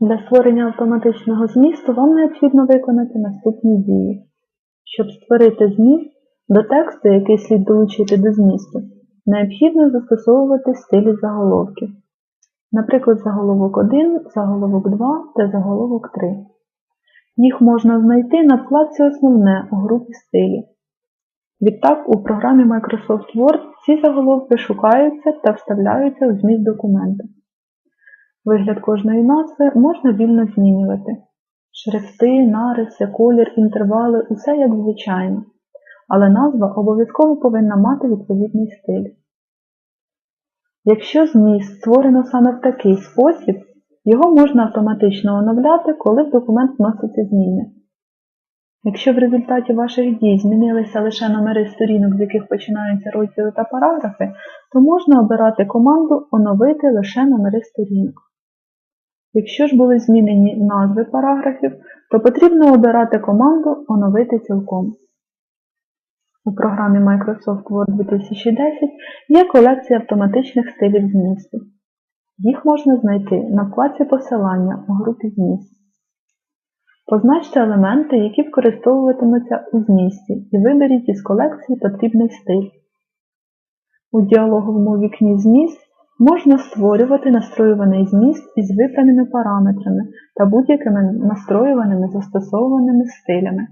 Для створення автоматичного змісту вам необхідно виконати наступні дії. Щоб створити зміст до тексту, який слід долучити до змісту, необхідно застосовувати стилі заголовків. Наприклад, заголовок 1, заголовок 2 та заголовок 3. Їх можна знайти на вкладці Основне у групі стилі. Відтак, у програмі Microsoft Word ці заголовки шукаються та вставляються у зміст документа. Вигляд кожної назви можна вільно змінювати. Шрифти, нариси, колір, інтервали – усе як звичайно. Але назва обов'язково повинна мати відповідний стиль. Якщо зміст створено саме в такий спосіб, його можна автоматично оновляти, коли в документ вносяться зміни. Якщо в результаті ваших дій змінилися лише номери сторінок, з яких починаються розділи та параграфи, то можна обирати команду Оновити лише номери сторінок. Якщо ж були змінені назви параграфів, то потрібно обирати команду Оновити цілком. У програмі Microsoft Word 2010 є колекція автоматичних стилів змісту. Їх можна знайти на вкладці посилання у групі зміст. Позначте елементи, які використовуватимуться у змісті, і виберіть із колекції потрібний стиль. У діалоговому вікні Зміст можна створювати настроюваний зміст із вибраними параметрами та будь-якими настроюваними застосованими стилями.